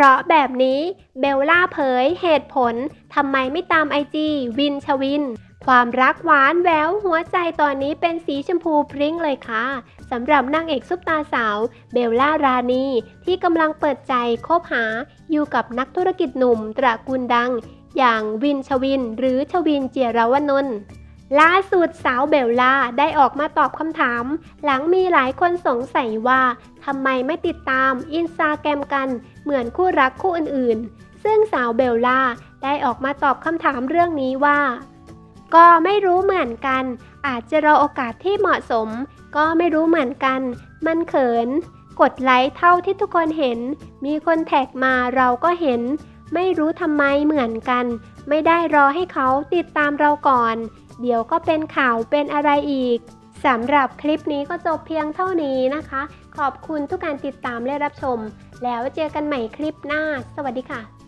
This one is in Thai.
ราะแบบนี้เบลล่าเผยเหตุผลทำไมไม่ตามไอจีวินชวิน ความรักหวานแววหัวใจตอนนี้เป็นสีชมพูพริ้งเลยค่ะสำหรับนางเอกซุปตาสาวเบลล่ารานีที่กำลังเปิดใจคบหาอยู่กับนักธุรกิจหนุ่มตระกูลดัง อย่างวินชวิน หรือชวินเจียรวนนท์ ล่าสุดสาวเบลล่าได้ออกมาตอบคำถาม หลังมีหลายคนสงสัยว่าทำไมไม่ติดตามอินสตาแกรมกันเหมือนคู่รักคู่อื่นๆ ซึ่งสาวเบลล่าได้ออกมาตอบคำถามเรื่องนี้ว่า ก็ไม่รู้เหมือนกัน อาจจะรอโอกาสที่เหมาะสม ก็ไม่รู้เหมือนกัน มันเขิน กดไลค์เท่าที่ทุกคนเห็น มีคนแท็กมาเราก็เห็น ไม่รู้ทำไมเหมือนกัน ไม่ได้รอให้เขาติดตามเราก่อน เดี๋ยวก็เป็นข่าวเป็นอะไรอีกสำหรับคลิปนี้ก็จบเพียงเท่านี้นะคะ ขอบคุณทุกการติดตามและรับชม แล้วเจอกันใหม่คลิปหน้า สวัสดีค่ะ